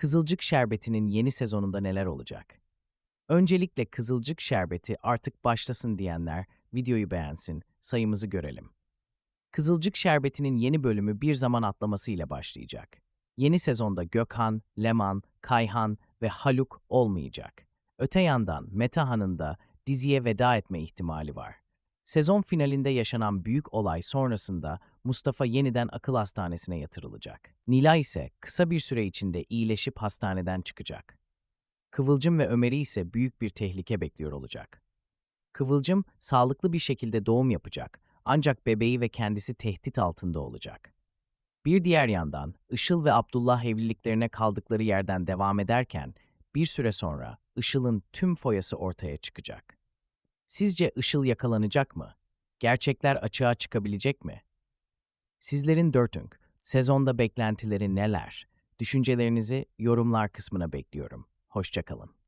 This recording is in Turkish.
Kızılcık Şerbeti'nin yeni sezonunda neler olacak? Öncelikle Kızılcık Şerbeti artık başlasın diyenler videoyu beğensin, sayımızı görelim. Kızılcık Şerbeti'nin yeni bölümü bir zaman atlaması ile başlayacak. Yeni sezonda Gökhan, Leman, Kayhan ve Haluk olmayacak. Öte yandan Metahan'ın da diziye veda etme ihtimali var. Sezon finalinde yaşanan büyük olay sonrasında Mustafa yeniden akıl hastanesine yatırılacak. Nilay ise kısa bir süre içinde iyileşip hastaneden çıkacak. Kıvılcım ve Ömer'i ise büyük bir tehlike bekliyor olacak. Kıvılcım sağlıklı bir şekilde doğum yapacak ancak bebeği ve kendisi tehdit altında olacak. Bir diğer yandan Işıl ve Abdullah evliliklerine kaldıkları yerden devam ederken bir süre sonra Işıl'ın tüm foyası ortaya çıkacak. Sizce Işıl yakalanacak mı? Gerçekler açığa çıkabilecek mi? Sizlerin Dörtünk, sezonda beklentileri neler? Düşüncelerinizi yorumlar kısmına bekliyorum. Hoşçakalın.